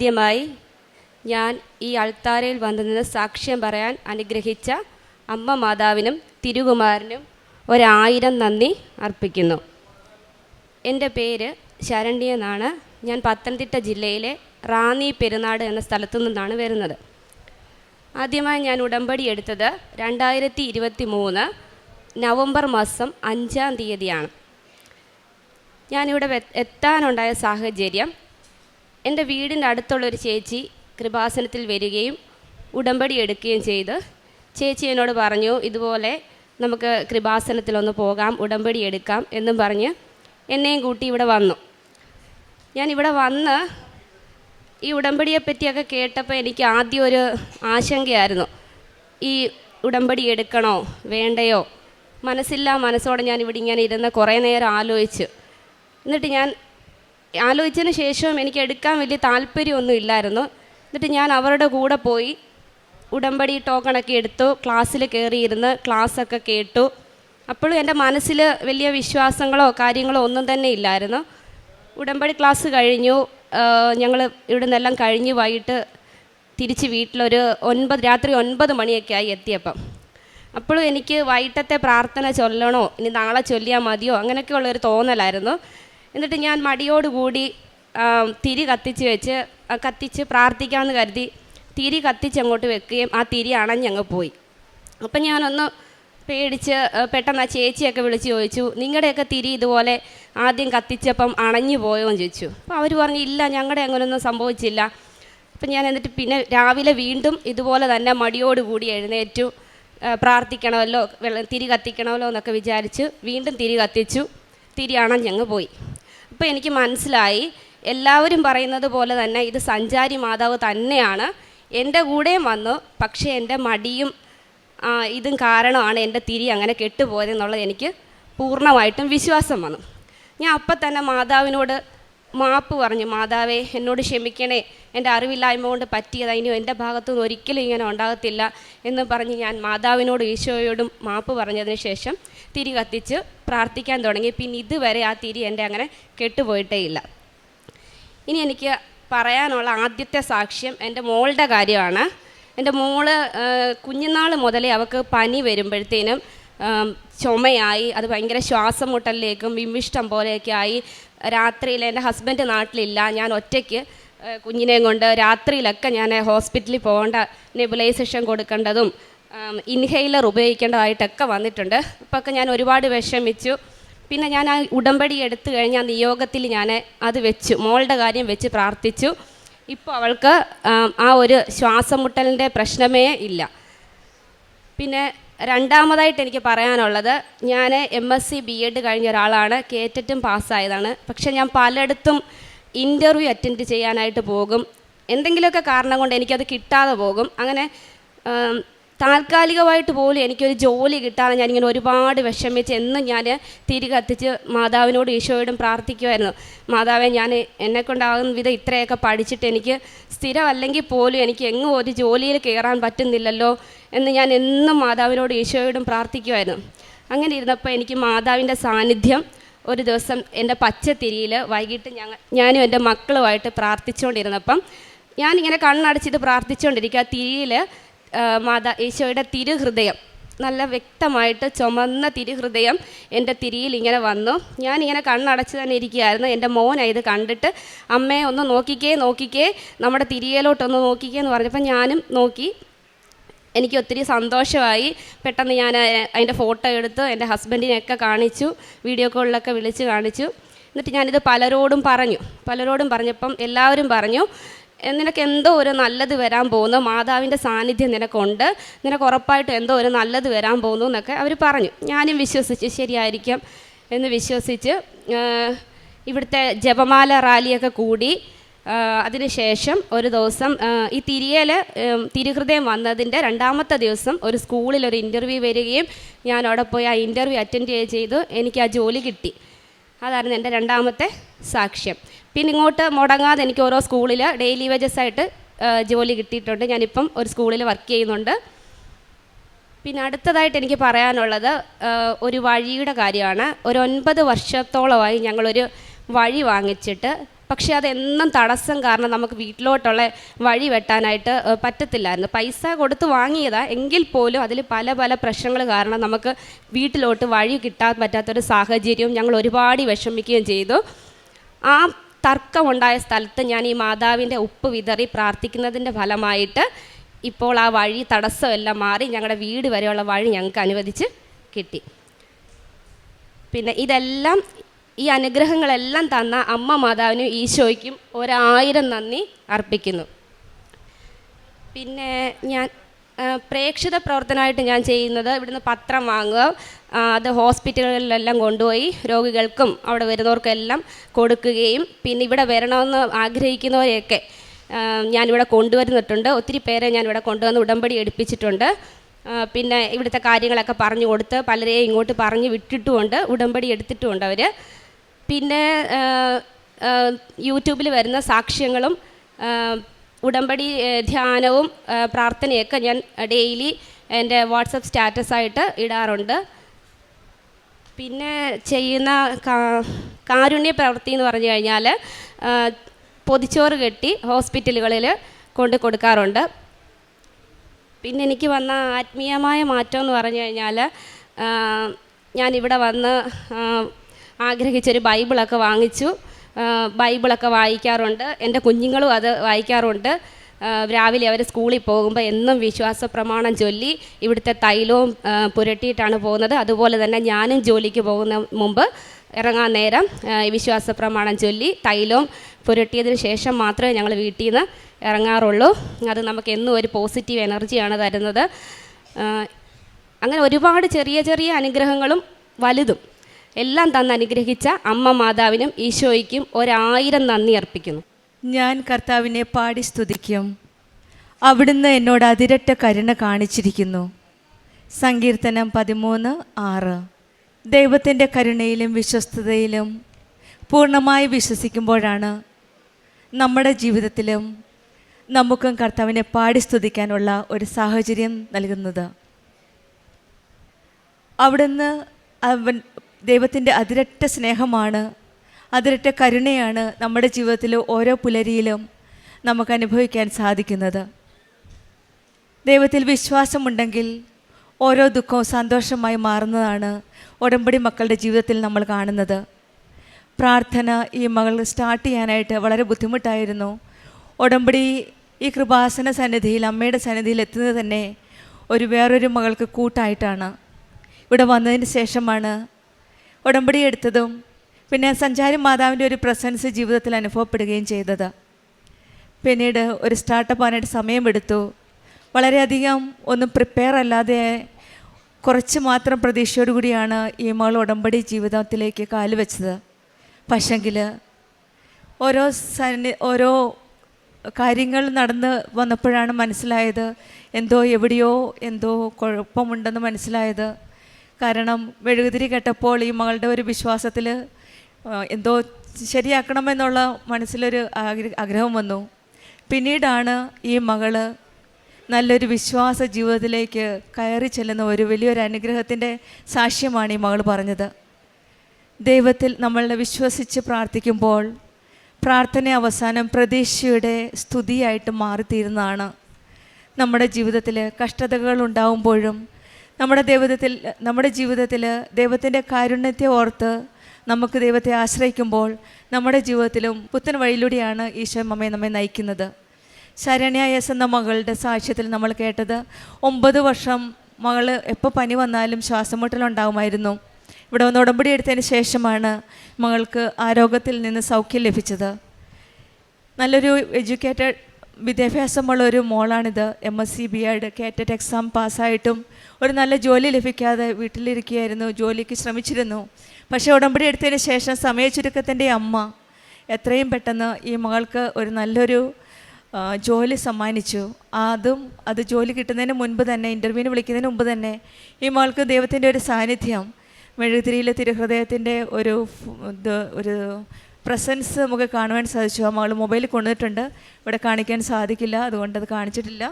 ആദ്യമായി ഞാൻ ഈ അൾത്താരയിൽ വന്നു സാക്ഷ്യം പറയാൻ അനുഗ്രഹിച്ച അമ്മ മാതാവിനും തിരുകുമാരനും ഒരായിരം നന്ദി അർപ്പിക്കുന്നു. എന്റെ പേര് ശരണ്യ എന്നാണ് ഞാൻ പത്തനംതിട്ട ജില്ലയിലെ റാന്നി പെരുന്നാട് എന്ന സ്ഥലത്തു നിന്നാണ് വരുന്നത്. ആദ്യമായി ഞാൻ ഉടമ്പടി എടുത്തത് രണ്ടായിരത്തി ഇരുപത്തി മൂന്ന് നവംബർ മാസം അഞ്ചാം തീയതിയാണ്. ഞാനിവിടെ എത്താനുണ്ടായ സാഹചര്യം എന്റെ വീടിന്റെ അടുത്തുള്ളൊരു ചേച്ചി കൃപാസനത്തിൽ വരികയും ഉടമ്പടി എടുക്കുകയും ചെയ്ത് ചേച്ചി എന്നോട് പറഞ്ഞു ഇതുപോലെ നമുക്ക് കൃപാസനത്തിലൊന്ന് പോകാം ഉടമ്പടി എടുക്കാം എന്നും പറഞ്ഞ് എന്നെയും കൂട്ടി ഇവിടെ വന്നു. ഞാൻ ഇവിടെ വന്ന് ഈ ഉടമ്പടിയെ പറ്റിയൊക്കെ കേട്ടപ്പോൾ എനിക്ക് ആദ്യം ഒരു ആശങ്കയായിരുന്നു. ഈ ഉടമ്പടി എടുക്കണോ വേണ്ടയോ? മനസ്സില്ലാ മനസ്സോടെ ഞാൻ ഇവിടെ ഇങ്ങനെ ഇരുന്ന് കുറേ നേരം ആലോചിച്ച്. എന്നിട്ട് ഞാൻ ആലോചിച്ചതിന് ശേഷവും എനിക്ക് എടുക്കാൻ വലിയ താല്പര്യമൊന്നും ഇല്ലായിരുന്നു. എന്നിട്ട് ഞാൻ അവരുടെ കൂടെ പോയി ഉടമ്പടി ടോക്കണൊക്കെ എടുത്തു ക്ലാസ്സിൽ കയറിയിരുന്ന് ക്ലാസ്സൊക്കെ കേട്ടു. അപ്പോഴും എന്റെ മനസ്സിൽ വലിയ വിശ്വാസങ്ങളോ കാര്യങ്ങളോ ഒന്നും തന്നെ ഇല്ലായിരുന്നു. ഉടമ്പടി ക്ലാസ് കഴിഞ്ഞു. ഞങ്ങൾ ഇവിടെ നിന്നെല്ലാം കഴിഞ്ഞ് വൈകിട്ട് തിരിച്ച് വീട്ടിലൊരു ഒൻപത് രാത്രി ഒൻപത് മണിയൊക്കെ ആയി എത്തിയപ്പം. അപ്പോഴും എനിക്ക് വൈകിട്ടത്തെ പ്രാർത്ഥന ചൊല്ലണോ ഇനി നാളെ ചൊല്ലിയാൽ മതിയോ അങ്ങനെയൊക്കെയുള്ളൊരു തോന്നലായിരുന്നു. എന്നിട്ട് ഞാൻ മടിയോടുകൂടി തിരി കത്തിച്ച് വെച്ച് കത്തിച്ച് പ്രാർത്ഥിക്കാമെന്ന് കരുതി തിരി കത്തിച്ച് അങ്ങോട്ട് വെക്കുകയും ആ തിരി അണഞ്ഞങ്ങ് പോയി. അപ്പം ഞാനൊന്ന് പേടിച്ച് പെട്ടെന്ന് ആ ചേച്ചിയൊക്കെ വിളിച്ച് ചോദിച്ചു നിങ്ങളുടെയൊക്കെ തിരി ഇതുപോലെ ആദ്യം കത്തിച്ചപ്പം അണഞ്ഞു പോയോ? എന്ന് ചോദിച്ചു. അപ്പോൾ അവർ പറഞ്ഞു ഇല്ല ഞങ്ങളുടെ അങ്ങനെയൊന്നും സംഭവിച്ചില്ല. അപ്പം ഞാൻ എന്നിട്ട് പിന്നെ രാവിലെ വീണ്ടും ഇതുപോലെ തന്നെ മടിയോടുകൂടി എഴുന്നേറ്റു പ്രാർത്ഥിക്കണമല്ലോ വെള്ളം തിരി കത്തിക്കണമല്ലോ എന്നൊക്കെ വിചാരിച്ച് വീണ്ടും തിരി കത്തിച്ചു തിരി അണഞ്ഞങ്ങ് പോയി. അപ്പോൾ എനിക്ക് മനസ്സിലായി. എല്ലാവരും പറയുന്നത് പോലെ തന്നെ ഇത് സഞ്ചാരി മാതാവ് തന്നെയാണ്. എന്റെ കൂടെയും വന്നു. പക്ഷേ എന്റെ മടിയും ഇതും കാരണമാണ് എന്റെ തിരി അങ്ങനെ കെട്ടുപോയതെന്നുള്ളത് എനിക്ക് പൂർണമായിട്ടും വിശ്വാസം വന്നു. ഞാൻ അപ്പം തന്നെ മാതാവിനോട് മാപ്പ് പറഞ്ഞു മാതാവേ എന്നോട് ക്ഷമിക്കണേ. എന്റെ അറിവില്ലായ്മ കൊണ്ട് പറ്റിയത്. അതിന് എന്റെ ഭാഗത്തുനിന്ന് ഒരിക്കലും ഇങ്ങനെ ഉണ്ടാകത്തില്ല. എന്ന് പറഞ്ഞ് ഞാൻ മാതാവിനോടും ഈശോയോടും മാപ്പ് പറഞ്ഞതിന് ശേഷം തിരി കത്തിച്ച് പ്രാർത്ഥിക്കാൻ തുടങ്ങി. പിന്നെ ഇതുവരെ ആ തിരി എന്റെ അങ്ങനെ കെട്ടുപോയിട്ടേ ഇല്ല ഇനി എനിക്ക് പറയാനുള്ള ആദ്യത്തെ സാക്ഷ്യം എന്റെ മോളുടെ കാര്യമാണ്. എന്റെ മോൾ കുഞ്ഞുനാൾ മുതലേ അവൾക്ക് പനി വരുമ്പോഴത്തേനും ചുമയായി. അത് ഭയങ്കര ശ്വാസം മുട്ടലിലേക്കും വിമിഷ്ടം പോലെയൊക്കെ ആയി. രാത്രിയിൽ എന്റെ ഹസ്ബൻഡ് നാട്ടിലില്ല. ഞാൻ ഒറ്റയ്ക്ക് കുഞ്ഞിനെയും കൊണ്ട് രാത്രിയിലൊക്കെ ഞാൻ ഹോസ്പിറ്റലിൽ പോകേണ്ട നെബുലൈസേഷൻ കൊടുക്കേണ്ടതും ഇൻഹെയിലർ ഉപയോഗിക്കേണ്ടതായിട്ടൊക്കെ വന്നിട്ടുണ്ട്. അപ്പോൾ ഒക്കെ ഞാൻ ഒരുപാട് വിഷമിച്ചു. പിന്നെ ഞാൻ ആ ഉടമ്പടി എടുത്തു കഴിഞ്ഞാൽ നിയോഗത്തിൽ ഞാൻ അത് വെച്ചു മോളുടെ കാര്യം വെച്ച് പ്രാർത്ഥിച്ചു. ഇപ്പോൾ അവൾക്ക് ആ ഒരു ശ്വാസം മുട്ടലിന്റെ പ്രശ്നമേ ഇല്ല. പിന്നെ രണ്ടാമതായിട്ട് എനിക്ക് പറയാനുള്ളത് ഞാൻ M S C B Ed കഴിഞ്ഞ ഒരാളാണ് കേറ്ററ്റും പാസ്സായതാണ്. പക്ഷേ ഞാൻ പലയിടത്തും ഇന്റർവ്യൂ അറ്റൻഡ് ചെയ്യാനായിട്ട് പോകും. എന്തെങ്കിലുമൊക്കെ കാരണം കൊണ്ട് എനിക്കത് കിട്ടാതെ പോകും. അങ്ങനെ താൽക്കാലികമായിട്ട് പോലും എനിക്കൊരു ജോലി കിട്ടാതെ ഞാനിങ്ങനെ ഒരുപാട് വിഷമിച്ച് എന്നും ഞാൻ തിരി കത്തിച്ച് മാതാവിനോട് ഈശോയോടും പ്രാർത്ഥിക്കുമായിരുന്നു മാതാവെ ഞാൻ എന്നെക്കൊണ്ടാകുന്ന വിധം ഇത്രയൊക്കെ പഠിച്ചിട്ട് എനിക്ക് സ്ഥിരമല്ലെങ്കിൽ പോലും എനിക്ക് എങ്ങും ഒരു ജോലിയിൽ കയറാൻ പറ്റുന്നില്ലല്ലോ എന്ന് ഞാൻ എന്നും മാതാവിനോട് ഈശോയോടും പ്രാർത്ഥിക്കുമായിരുന്നു അങ്ങനെ ഇരുന്നപ്പോൾ എനിക്ക് മാതാവിന്റെ സാന്നിധ്യം ഒരു ദിവസം എന്റെ പച്ചത്തിരിയിൽ വൈകിട്ട് ഞങ്ങൾ ഞാനും എന്റെ മക്കളുമായിട്ട് പ്രാർത്ഥിച്ചുകൊണ്ടിരുന്നപ്പം ഞാനിങ്ങനെ കണ്ണടച്ചിട്ട് പ്രാർത്ഥിച്ചുകൊണ്ടിരിക്കുക. തിരിയിൽ മാതാ ഈശോയുടെ തിരുഹൃദയം. നല്ല വ്യക്തമായിട്ട് ചുമന്ന തിരുഹൃദയം എന്റെ തിരിയിൽ ഇങ്ങനെ വന്നു. ഞാനിങ്ങനെ കണ്ണടച്ച് തന്നെ ഇരിക്കുകയായിരുന്നു. എന്റെ മോനായത് ഇത് കണ്ടിട്ട് അമ്മയെ ഒന്ന് നോക്കിക്കേ നോക്കിക്കേ നമ്മുടെ തിരിയലോട്ടൊന്ന് നോക്കിക്കേ എന്ന് പറഞ്ഞപ്പോൾ ഞാനും നോക്കി. എനിക്ക് ഒത്തിരി സന്തോഷമായി. പെട്ടെന്ന് ഞാൻ അതിന്റെ ഫോട്ടോ എടുത്ത് എന്റെ ഹസ്ബൻഡിനെയൊക്കെ കാണിച്ചു വീഡിയോ കോളിലൊക്കെ വിളിച്ച് കാണിച്ചു. എന്നിട്ട് ഞാനിത് പലരോടും പറഞ്ഞു. പലരോടും പറഞ്ഞപ്പം എല്ലാവരും പറഞ്ഞു "എ, നിനക്ക് എന്തോ ഒരു നല്ലത് വരാൻ പോകുന്നു? മാതാവിന്റെ സാന്നിധ്യം നിനക്കുണ്ട്. നിനക്ക് ഉറപ്പായിട്ടും എന്തോ ഒരു നല്ലത് വരാൻ പോകുന്നു എന്നൊക്കെ അവർ പറഞ്ഞു. ഞാനും വിശ്വസിച്ച് ശരിയായിരിക്കും എന്ന് വിശ്വസിച്ച് ഇവിടുത്തെ ജപമാല റാലിയൊക്കെ കൂടി അതിനുശേഷം ഒരു ദിവസം ഈ തിരിയൽ തിരുഹൃദയം വന്നതിന്റെ രണ്ടാമത്തെ ദിവസം ഒരു സ്കൂളിൽ ഒരു ഇന്റർവ്യൂ വരികയും ഞാൻ അവിടെ പോയി ആ ഇന്റർവ്യൂ അറ്റൻഡ് ചെയ്തു എനിക്ക് ആ ജോലി കിട്ടി. അതായിരുന്നു എന്റെ രണ്ടാമത്തെ സാക്ഷ്യം. പിന്നെ ഇങ്ങോട്ട് മുടങ്ങാതെ എനിക്ക് ഓരോ സ്കൂളിൽ ഡെയിലി വേജസ് ആയിട്ട് ജോലി കിട്ടിയിട്ടുണ്ട്. ഞാനിപ്പം ഒരു സ്കൂളിൽ വർക്ക് ചെയ്യുന്നുണ്ട്. പിന്നെ അടുത്തതായിട്ട് എനിക്ക് പറയാനുള്ളത് ഒരു വഴിയുടെ കാര്യമാണ്. ഒരു ഒൻപത് വർഷത്തോളമായി ഞങ്ങളൊരു വഴി വാങ്ങിച്ചിട്ട് പക്ഷേ അതെന്നും തടസ്സം കാരണം നമുക്ക് വീട്ടിലോട്ടുള്ള വഴി വെട്ടാനായിട്ട് പറ്റത്തില്ലായിരുന്നു. പൈസ കൊടുത്ത് വാങ്ങിയതാ. എങ്കിൽ പോലും അതിൽ പല പല പ്രശ്നങ്ങൾ കാരണം നമുക്ക് വീട്ടിലോട്ട് വഴി കിട്ടാൻ പറ്റാത്തൊരു സാഹചര്യവും ഞങ്ങൾ ഒരുപാട് വിഷമിക്കുകയും ചെയ്തു. ആ തർക്കമുണ്ടായ സ്ഥലത്ത് ഞാൻ ഈ മാതാവിന്റെ ഉപ്പ് വിതറി പ്രാർത്ഥിക്കുന്നതിന്റെ ഫലമായിട്ട് ഇപ്പോൾ ആ വഴി തടസ്സമെല്ലാം മാറി ഞങ്ങളുടെ വീട് വരെയുള്ള വഴി ഞങ്ങൾക്ക് അനുവദിച്ച് കിട്ടി. പിന്നെ ഇതെല്ലാം ഈ അനുഗ്രഹങ്ങളെല്ലാം തന്ന അമ്മ മാതാവിനും ഈശോയ്ക്കും ഒരായിരം നന്ദി അർപ്പിക്കുന്നു. പിന്നെ ഞാൻ പ്രേക്ഷിത പ്രവർത്തനമായിട്ട് ഞാൻ ചെയ്യുന്നത് ഇവിടുന്ന് പത്രം വാങ്ങുക. അത് ഹോസ്പിറ്റലുകളിലെല്ലാം കൊണ്ടുപോയി രോഗികൾക്കും അവിടെ വരുന്നവർക്കെല്ലാം കൊടുക്കുകയും പിന്നെ ഇവിടെ വരണമെന്ന് ആഗ്രഹിക്കുന്നവരെയൊക്കെ ഞാനിവിടെ കൊണ്ടുവരുന്നിട്ടുണ്ട്. ഒത്തിരി പേരെ ഞാനിവിടെ കൊണ്ടുവന്ന് ഉടമ്പടി എടുപ്പിച്ചിട്ടുണ്ട്. പിന്നെ ഇവിടുത്തെ കാര്യങ്ങളൊക്കെ പറഞ്ഞു കൊടുത്ത് പലരെയും ഇങ്ങോട്ട് പറഞ്ഞു വിട്ടിട്ടുമുണ്ട് ഉടമ്പടി എടുത്തിട്ടുമുണ്ട് അവർ പിന്നെ യൂട്യൂബിൽ വരുന്ന സാക്ഷ്യങ്ങളും ഉടമ്പടി ധ്യാനവും പ്രാർത്ഥനയൊക്കെ ഞാൻ ഡെയിലി എന്റെ വാട്സപ്പ് സ്റ്റാറ്റസായിട്ട് ഇടാറുണ്ട്. പിന്നെ ചെയ്യുന്ന കാരുണ്യ പ്രവൃത്തി എന്ന് പറഞ്ഞു കഴിഞ്ഞാൽ പൊതിച്ചോറ് കെട്ടി ഹോസ്പിറ്റലുകളിൽ കൊണ്ട് കൊടുക്കാറുണ്ട്. പിന്നെ എനിക്ക് വന്ന ആത്മീയമായ മാറ്റം എന്ന് പറഞ്ഞു കഴിഞ്ഞാൽ ഞാനിവിടെ വന്ന് ആഗ്രഹിച്ചൊരു ബൈബിളൊക്കെ വാങ്ങിച്ചു. ബൈബിളൊക്കെ വായിക്കാറുണ്ട്. എന്റെ കുഞ്ഞുങ്ങളും അത് വായിക്കാറുണ്ട്. രാവിലെ അവർ സ്കൂളിൽ പോകുമ്പോൾ എന്നും വിശ്വാസ പ്രമാണം ചൊല്ലി ഇവിടുത്തെ തൈലവും പുരട്ടിയിട്ടാണ് പോകുന്നത്. അതുപോലെ തന്നെ ഞാനും ജോലിക്ക് പോകുന്ന മുമ്പ് ഇറങ്ങാൻ നേരം വിശ്വാസ പ്രമാണം ചൊല്ലി തൈലവും പുരട്ടിയതിന് ശേഷം മാത്രമേ ഞങ്ങൾ വീട്ടിൽ നിന്ന് ഇറങ്ങാറുള്ളൂ. അത് നമുക്ക് എന്നും ഒരു പോസിറ്റീവ് എനർജിയാണ് തരുന്നത്. അങ്ങനെ ഒരുപാട് ചെറിയ ചെറിയ അനുഗ്രഹങ്ങളും വലുതും എല്ലാം തന്ന് അനുഗ്രഹിച്ച അമ്മ മാതാവിനും ഈശോയ്ക്കും ഒരായിരം നന്ദി അർപ്പിക്കുന്നു. ഞാൻ കർത്താവിനെ പാടി സ്തുതിക്കും. അവിടുന്ന് എന്നോട് അതിരട്ട കരുണ കാണിച്ചിരിക്കുന്നു. സങ്കീർത്തനം പതിമൂന്ന് ആറ്. ദൈവത്തിന്റെ കരുണയിലും വിശ്വസ്തതയിലും പൂർണമായി വിശ്വസിക്കുമ്പോഴാണ് നമ്മുടെ ജീവിതത്തിലും നമുക്കും കർത്താവിനെ പാടി സ്തുതിക്കാനുള്ള ഒരു സാഹചര്യം നൽകുന്നത്. അവിടുന്ന് അവൻ ദൈവത്തിന്റെ അതിരറ്റ സ്നേഹമാണ് അതിരറ്റ കരുണയാണ് നമ്മുടെ ജീവിതത്തിൽ ഓരോ പുലരിയിലും നമുക്ക് അനുഭവിക്കാൻ സാധിക്കുന്നത്. ദൈവത്തിൽ വിശ്വാസമുണ്ടെങ്കിൽ ഓരോ ദുഃഖവും സന്തോഷമായി മാറുന്നതാണ് ഉടമ്പടി മക്കളുടെ ജീവിതത്തിൽ നമ്മൾ കാണുന്നത്. പ്രാർത്ഥന ഈ മകൾ സ്റ്റാർട്ട് ചെയ്യാനായിട്ട് വളരെ ബുദ്ധിമുട്ടായിരുന്നു. ഉടമ്പടി ഈ കൃപാസന സന്നിധിയിൽ അമ്മയുടെ സന്നിധിയിൽ എത്തുന്നത് തന്നെ ഒരു വേറൊരു മകൾക്ക് കൂട്ടായിട്ടാണ്. ഇവിടെ വന്നതിന് ശേഷമാണ് ഉടമ്പടി എടുത്തതും പിന്നെ സഞ്ചാരി മാതാവിന്റെ ഒരു പ്രസൻസ് ജീവിതത്തിൽ അനുഭവപ്പെടുകയും ചെയ്തത്. പിന്നീട് ഒരു സ്റ്റാർട്ടപ്പ് ആനായിട്ട് സമയമെടുത്തു വളരെയധികം ഒന്നും പ്രിപ്പയർ അല്ലാതെ കുറച്ച് മാത്രം പ്രതീക്ഷയോടു കൂടിയാണ് ഈ മകൾ ഉടമ്പടി ജീവിതത്തിലേക്ക് കാലുവെച്ചത് പക്ഷെങ്കിൽ ഓരോ സന്നി ഓരോ കാര്യങ്ങൾ നടന്ന് വന്നപ്പോഴാണ് മനസ്സിലായത് എന്തോ എവിടെയോ എന്തോ കുഴപ്പമുണ്ടെന്ന് മനസ്സിലായത്. കാരണം മെഴുകുതിരി കേട്ടപ്പോൾ ഈ മകളുടെ ഒരു വിശ്വാസത്തിൽ എന്തോ ശരിയാക്കണമെന്നുള്ള മനസ്സിലൊരു ആഗ്ര- ആഗ്രഹം വന്നു. പിന്നീടാണ് ഈ മകൾ നല്ലൊരു വിശ്വാസ ജീവിതത്തിലേക്ക് കയറി ചെല്ലുന്ന ഒരു വലിയൊരു അനുഗ്രഹത്തിന്റെ സാക്ഷ്യമാണ് ഈ മകൾ പറഞ്ഞത്. ദൈവത്തിൽ നമ്മൾ വിശ്വസിച്ച് പ്രാർത്ഥിക്കുമ്പോൾ പ്രാർത്ഥന അവസാനം പ്രതീക്ഷയുടെ സ്തുതിയായിട്ട് മാറിത്തീരുന്നതാണ്. നമ്മുടെ ജീവിതത്തിൽ കഷ്ടതകൾ ഉണ്ടാവുമ്പോഴും നമ്മുടെ ദൈവത്തിൽ നമ്മുടെ ജീവിതത്തിൽ ദൈവത്തിന്റെ കാരുണ്യത്തെ ഓർത്ത് നമുക്ക് ദൈവത്തെ ആശ്രയിക്കുമ്പോൾ നമ്മുടെ ജീവിതത്തിലും പുത്തൻ വഴിയിലൂടെയാണ് ഈശോ അമ്മയെ നമ്മെ നയിക്കുന്നത്. ശരണ്യ എസ് എന്ന മകളുടെ സാക്ഷ്യത്തിൽ നമ്മൾ കേട്ടത് ഒമ്പത് വർഷം മകൾ എപ്പോൾ പനി വന്നാലും ശ്വാസമുട്ടലുണ്ടാകുമായിരുന്നു ഇവിടെ വന്ന് ഉടമ്പടി എടുത്തതിന് ശേഷമാണ് മകൾക്ക് ആരോഗ്യത്തിൽ നിന്ന് സൗഖ്യം ലഭിച്ചത്. നല്ലൊരു എഡ്യൂക്കേറ്റഡ് വിദ്യാഭ്യാസമുള്ള ഒരു മോളാണിത്. M S C B Ed കേറ്റഡ് exam പാസ്സായിട്ടും ഒരു നല്ല ജോലി ലഭിക്കാതെ വീട്ടിലിരിക്കുകയായിരുന്നു ജോലിക്ക് ശ്രമിച്ചിരുന്നു. പക്ഷേ ഉടമ്പടി എടുത്തതിന് ശേഷം സമയചുരുക്കത്തിന്റെ അമ്മ എത്രയും പെട്ടെന്ന് ഈ മകൾക്ക് ഒരു നല്ലൊരു ജോലി സമ്മാനിച്ചു. അതും അത് ജോലി കിട്ടുന്നതിന് മുൻപ് തന്നെ ഇന്റർവ്യൂവിന് വിളിക്കുന്നതിന് മുമ്പ് തന്നെ ഈ മകൾക്ക് ദൈവത്തിന്റെ ഒരു സാന്നിധ്യം മെഴുകുതിരിയിലെ തിരുഹൃദയത്തിന്റെ ഒരു ഒരു പ്രസൻസ് നമുക്ക് കാണുവാൻ സാധിച്ചു. ആ മകൾ മൊബൈലിൽ കൊണ്ടുവന്നിട്ടുണ്ട്. ഇവിടെ കാണിക്കാൻ സാധിക്കില്ല. അതുകൊണ്ട് അത് കാണിച്ചിട്ടില്ല.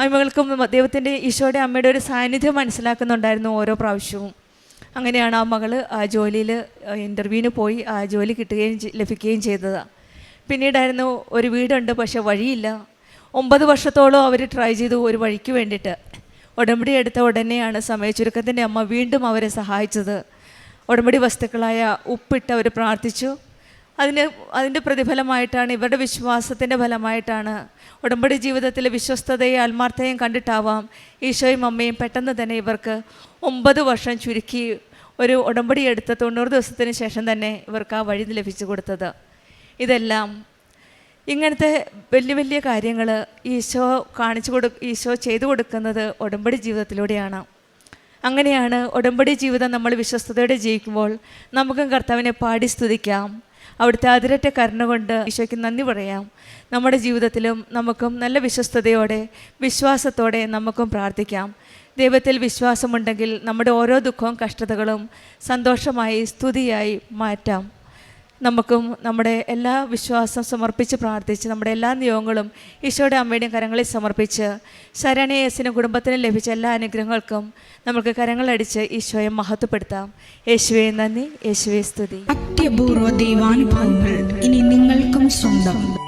ആ മകൾക്കും ദൈവത്തിന്റെ ഈശോയുടെ അമ്മയുടെ ഒരു സാന്നിധ്യം മനസ്സിലാക്കുന്നുണ്ടായിരുന്നു ഓരോ പ്രാവശ്യവും. അങ്ങനെയാണ് ആ മകൾ ആ ജോലിയിൽ ഇന്റർവ്യൂവിന് പോയി ആ ജോലി കിട്ടുകയും ലഭിക്കുകയും ചെയ്തത്. പിന്നീടായിരുന്നു ഒരു വീടുണ്ട് പക്ഷേ വഴിയില്ല. ഒമ്പത് വർഷത്തോളം അവർ ട്രൈ ചെയ്തു ഒരു വഴിക്ക് വേണ്ടിയിട്ട്. ഉടമ്പടി എടുത്ത ഉടനെയാണ് സമയ ചുരുക്കത്തിന്റെ അമ്മ വീണ്ടും അവരെ സഹായിച്ചത്. ഉടമ്പടി വസ്തുക്കളായ ഉപ്പിട്ട് അവർ പ്രാർത്ഥിച്ചു. അതിന് അതിന്റെ പ്രതിഫലമായിട്ടാണ് ഇവരുടെ വിശ്വാസത്തിന്റെ ഫലമായിട്ടാണ് ഉടമ്പടി ജീവിതത്തിലെ വിശ്വസ്തതയും ആത്മാർത്ഥതയും കണ്ടിട്ടാവാം ഈശോയും അമ്മയും പെട്ടെന്ന് തന്നെ ഇവർക്ക് ഒമ്പത് വർഷം ചുരുക്കി ഒരു ഉടമ്പടി എടുത്ത് തൊണ്ണൂറ് ദിവസത്തിന് ശേഷം തന്നെ ഇവർക്ക് ആ വഴി ലഭിച്ചു കൊടുത്തത്. ഇതെല്ലാം ഇങ്ങനത്തെ വലിയ വലിയ കാര്യങ്ങൾ ഈശോ കാണിച്ചു കൊടു ഈശോ ചെയ്തു കൊടുക്കുന്നത് ഉടമ്പടി ജീവിതത്തിലൂടെയാണ്. അങ്ങനെയാണ് ഉടമ്പടി ജീവിതം നമ്മൾ വിശ്വസ്തയോടെ ജീവിക്കുമ്പോൾ നമുക്കും കർത്താവിനെ പാടി സ്തുതിക്കാം. അവിടുത്തെ അതിരറ്റ കരുണ കൊണ്ട് ഈശോയ്ക്ക് നന്ദി പറയാം. നമ്മുടെ ജീവിതത്തിലും നമുക്കും നല്ല വിശ്വസ്തയോടെ വിശ്വാസത്തോടെ നമുക്കും പ്രാർത്ഥിക്കാം. ദൈവത്തിൽ വിശ്വാസമുണ്ടെങ്കിൽ നമ്മുടെ ഓരോ ദുഃഖവും കഷ്ടതകളും സന്തോഷമായി സ്തുതിയായി മാറ്റാം. നമുക്കും നമ്മുടെ എല്ലാ വിശ്വാസം സമർപ്പിച്ച് പ്രാർത്ഥിച്ച് നമ്മുടെ എല്ലാ നിയോഗങ്ങളും ഈശോയുടെ അമ്മയുടെയും കരങ്ങളിൽ സമർപ്പിച്ച് ശരണേയസിനും കുടുംബത്തിനും ലഭിച്ച എല്ലാ അനുഗ്രഹങ്ങൾക്കും നമുക്ക് കരങ്ങളടിച്ച് ഈശോയെ മഹത്വപ്പെടുത്താം. യേശുവെ നന്ദി. യേശുവെ സ്തുതി. അത്യപൂർവ ദൈവാനുഭവങ്ങൾ ഇനി നിങ്ങൾക്കും സ്വന്തം.